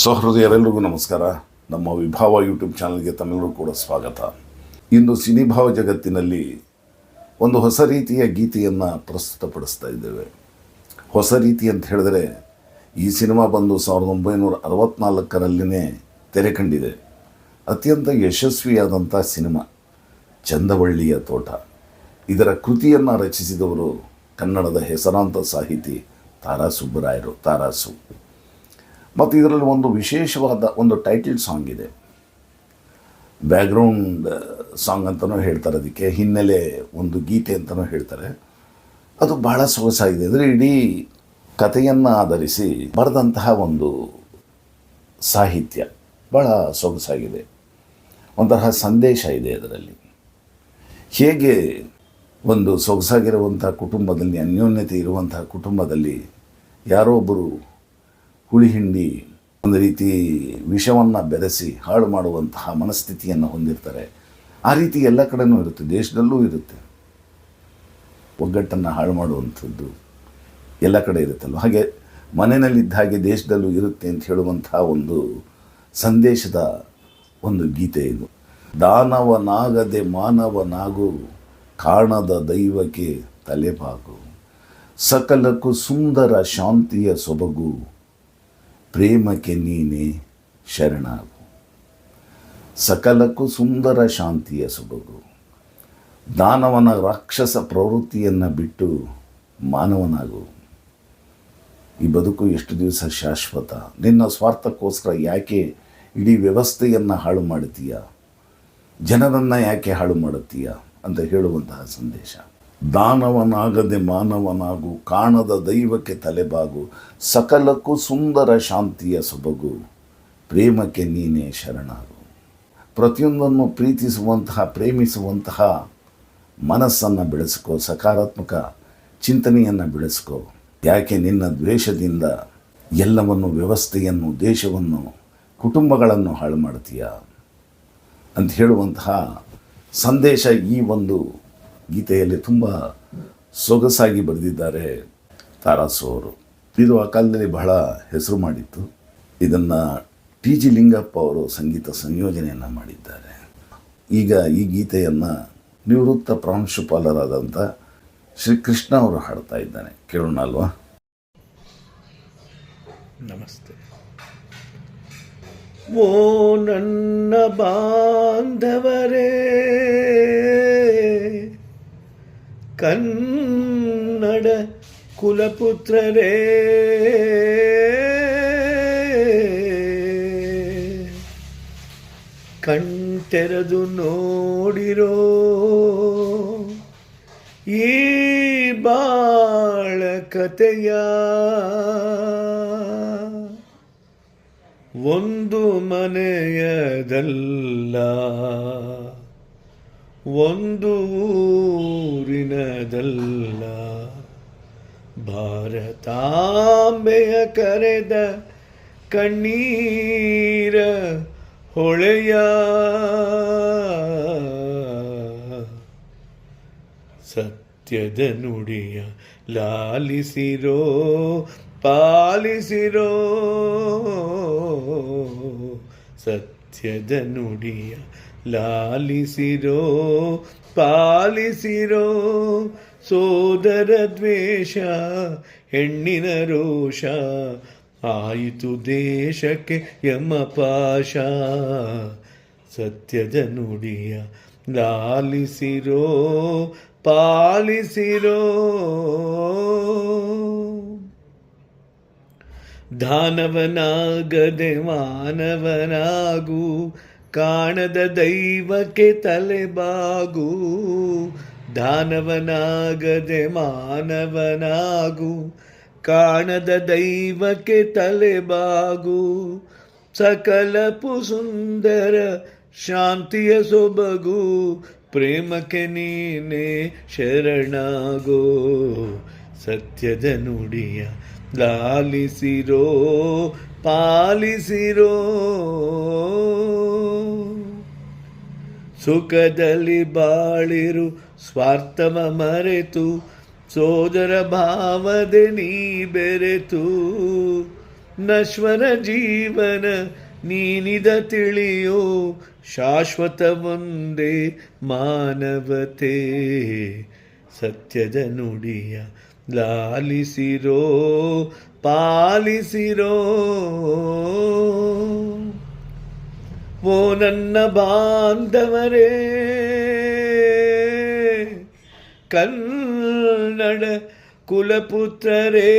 ಸಹೃದಯರೆಲ್ಲರಿಗೂ ನಮಸ್ಕಾರ. ನಮ್ಮ ವಿಭಾವ ಯೂಟ್ಯೂಬ್ ಚಾನಲ್ಗೆ ತಮ್ಮೆಲ್ಲರೂ ಕೂಡ ಸ್ವಾಗತ. ಇಂದು ಸಿನಿಭಾವ ಜಗತ್ತಿನಲ್ಲಿ ಒಂದು ಹೊಸ ರೀತಿಯ ಗೀತೆಯನ್ನು ಪ್ರಸ್ತುತಪಡಿಸ್ತಾ ಇದ್ದೇವೆ. ಹೊಸ ರೀತಿ ಅಂತ ಹೇಳಿದ್ರೆ ಈ ಸಿನಿಮಾ ಬಂದು ಸಾವಿರದ ಒಂಬೈನೂರ ಅರವತ್ನಾಲ್ಕರಲ್ಲಿನೇ ತೆರೆ ಕಂಡಿದೆ. ಅತ್ಯಂತ ಯಶಸ್ವಿಯಾದಂಥ ಸಿನಿಮಾ, ಚಂದವಳ್ಳಿಯ ತೋಟ. ಇದರ ಕೃತಿಯನ್ನು ರಚಿಸಿದವರು ಕನ್ನಡದ ಹೆಸರಾಂತ ಸಾಹಿತಿ ತಾರಾ ಸುಬ್ಬರಾಯರು ತಾರಾಸು. ಮತ್ತು ಇದರಲ್ಲಿ ಒಂದು ವಿಶೇಷವಾದ ಒಂದು ಟೈಟಲ್ ಸಾಂಗ್ ಇದೆ. ಬ್ಯಾಕ್ಗ್ರೌಂಡ್ ಸಾಂಗ್ ಅಂತಲೂ ಹೇಳ್ತಾರೆ ಅದಕ್ಕೆ, ಹಿನ್ನೆಲೆ ಒಂದು ಗೀತೆ ಅಂತಲೂ ಹೇಳ್ತಾರೆ. ಅದು ಬಹಳ ಸೊಗಸಾಗಿದೆ. ಅಂದರೆ ಇಡೀ ಕಥೆಯನ್ನು ಆಧರಿಸಿ ಬರೆದಂತಹ ಒಂದು ಸಾಹಿತ್ಯ ಭಾಳ ಸೊಗಸಾಗಿದೆ. ಒಂತಹ ಸಂದೇಶ ಇದೆ ಅದರಲ್ಲಿ. ಹೇಗೆ ಒಂದು ಸೊಗಸಾಗಿರುವಂಥ ಕುಟುಂಬದಲ್ಲಿ, ಅನ್ಯೋನ್ಯತೆ ಇರುವಂತಹ ಕುಟುಂಬದಲ್ಲಿ ಯಾರೋ ಒಬ್ಬರು ಹುಳಿ ಹಿಂಡಿ ಒಂದು ರೀತಿ ವಿಷವನ್ನು ಬೆರೆಸಿ ಹಾಳು ಮಾಡುವಂತಹ ಮನಸ್ಥಿತಿಯನ್ನು ಹೊಂದಿರ್ತಾರೆ. ಆ ರೀತಿ ಎಲ್ಲ ಕಡೆಯೂ ಇರುತ್ತೆ, ದೇಶದಲ್ಲೂ ಇರುತ್ತೆ. ಒಗ್ಗಟ್ಟನ್ನು ಹಾಳು ಮಾಡುವಂಥದ್ದು ಎಲ್ಲ ಕಡೆ ಇರುತ್ತಲ್ವ? ಹಾಗೆ ಮನೆಯಲ್ಲಿದ್ದ ಹಾಗೆ ದೇಶದಲ್ಲೂ ಇರುತ್ತೆ ಅಂತ ಹೇಳುವಂತಹ ಒಂದು ಸಂದೇಶದ ಒಂದು ಗೀತೆ ಇದು. ದಾನವನಾಗದೆ ಮಾನವನಾಗು ಕಾಣದ ದೈವಕ್ಕೆ ತಲೆಬಾಗು. ಸಕಲಕ್ಕೂ ಸುಂದರ ಶಾಂತಿಯ ಸೊಬಗು ಪ್ರೇಮಕ್ಕೆ ನೀನೇ ಶರಣಾಗು. ಸಕಲಕ್ಕೂ ಸುಂದರ ಶಾಂತಿಯ ಸೊಬಗು. ದಾನವನ ರಾಕ್ಷಸ ಪ್ರವೃತ್ತಿಯನ್ನು ಬಿಟ್ಟು ಮಾನವನಾಗು. ಈ ಬದುಕು ಎಷ್ಟು ದಿವಸ ಶಾಶ್ವತ? ನಿನ್ನ ಸ್ವಾರ್ಥಕ್ಕೋಸ್ಕರ ಯಾಕೆ ಇಡೀ ವ್ಯವಸ್ಥೆಯನ್ನು ಹಾಳು ಮಾಡುತ್ತೀಯ? ಜನರನ್ನು ಯಾಕೆ ಹಾಳು ಮಾಡುತ್ತೀಯ? ಅಂತ ಹೇಳುವಂತಹ ಸಂದೇಶ. ದಾನವನಾಗದೆ ಮಾನವನಾಗು, ಕಾಣದ ದೈವಕ್ಕೆ ತಲೆಬಾಗು, ಸಕಲಕ್ಕೂ ಸುಂದರ ಶಾಂತಿಯ ಸೊಬಗು, ಪ್ರೇಮಕ್ಕೆ ನೀನೇ ಶರಣಾಗು. ಪ್ರತಿಯೊಂದನ್ನು ಪ್ರೀತಿಸುವಂತಹ, ಪ್ರೇಮಿಸುವಂತಹ ಮನಸ್ಸನ್ನು ಬೆಳೆಸ್ಕೋ, ಸಕಾರಾತ್ಮಕ ಚಿಂತನೆಯನ್ನು ಬೆಳೆಸ್ಕೋ. ಯಾಕೆ ನಿನ್ನ ದ್ವೇಷದಿಂದ ಎಲ್ಲವನ್ನು, ವ್ಯವಸ್ಥೆಯನ್ನು, ದೇಶವನ್ನು, ಕುಟುಂಬಗಳನ್ನು ಹಾಳು ಮಾಡ್ತೀಯ? ಅಂತ ಹೇಳುವಂತಹ ಸಂದೇಶ ಈ ಒಂದು ಗೀತೆಯಲ್ಲಿ ತುಂಬ ಸೊಗಸಾಗಿ ಬರೆದಿದ್ದಾರೆ ತಾರಾಸು ಅವರು ಇದು ಆ ಕಾಲದಲ್ಲಿ ಬಹಳ ಹೆಸರು ಮಾಡಿತ್ತು. ಇದನ್ನು ಟಿ ಜಿ ಲಿಂಗಪ್ಪ ಅವರು ಸಂಗೀತ ಸಂಯೋಜನೆಯನ್ನು ಮಾಡಿದ್ದಾರೆ. ಈಗ ಈ ಗೀತೆಯನ್ನು ನಿವೃತ್ತ ಪ್ರಾಂಶುಪಾಲರಾದಂಥ ಶ್ರೀ ಕೃಷ್ಣ ಅವರು ಹಾಡ್ತಾ ಇದ್ದಾನೆ. ಕೇಳೋಣ ಅಲ್ವಾ? ನಮಸ್ತೆ. ಓ ನನ್ನ ಬಾಂಧವರೇ ಕನ್ನಡ ಕುಲಪುತ್ರರೇ. ಕಣ್ತೆರೆದು ನೋಡಿರೋ ಈ ಬಾಳ ಕಥೆಯ ಒಂದು ಮನೆಯದಲ್ಲ. ಒಂದು ಊರಿನದಲ್ಲ. ಭಾರತಾಂಬೆಯ ಕರೆದ ಕಣ್ಣೀರ ಹೊಳೆಯ ಸತ್ಯದ ನುಡಿಯ ಲಾಲಿಸಿರೋ ಪಾಲಿಸಿರೋ ಸತ್ಯದ ನುಡಿಯ ಲಾಲಿಸಿರೋ, ಪಾಲಿಸಿರೋ ಸೋದರ ದ್ವೇಷ, ಹೆಣ್ಣಿನ ರೋಷ. ಆಯಿತು ದೇಶಕ್ಕೆ ಯಮಪಾಶ ಸತ್ಯದ ನುಡಿಯ ಲಾಲಿಸಿರೋ, ಪಾಲಿಸಿರೋ. ದಾನವನಾಗದೆ ಮಾನವನಾಗು ಕಾಣದ ದೈವಕ್ಕೆ ತಲೆಬಾಗು ದಾನವನಾಗದೆ ಮಾನವನಾಗು, ಕಾಣದ ದೈವಕ್ಕೆ ತಲೆಬಾಗು ಸಕಲಪು ಸುಂದರ ಶಾಂತಿಯ ಸೊಬಗು, ಪ್ರೇಮಕ್ಕೆ ನೀನೆ ಶರಣಾಗೋ. ಸತ್ಯದ ನುಡಿಯ ಲಾಲಿಸಿರೋ ಪಾಲಿಸಿರೋ ಸುಖದಲ್ಲಿ ಬಾಳಿರು ಸ್ವಾರ್ಥವ ಮರೆತು, ಸೋದರ ಭಾವದೆ ನೀ ಬೆರೆತು, ನಶ್ವರ ಜೀವನ ನೀನಿದ ತಿಳಿಯೋ, ಶಾಶ್ವತ ಒಂದೇ ಮಾನವತೆ, ಸತ್ಯದ ನುಡಿಯ ಲಾಲಿಸಿರೋ ಪಾಲಿಸಿರೋ. ಓ ನನ್ನ ಬಾಂಧವರೇ ಕನ್ನಡ ಕುಲಪುತ್ರರೇ.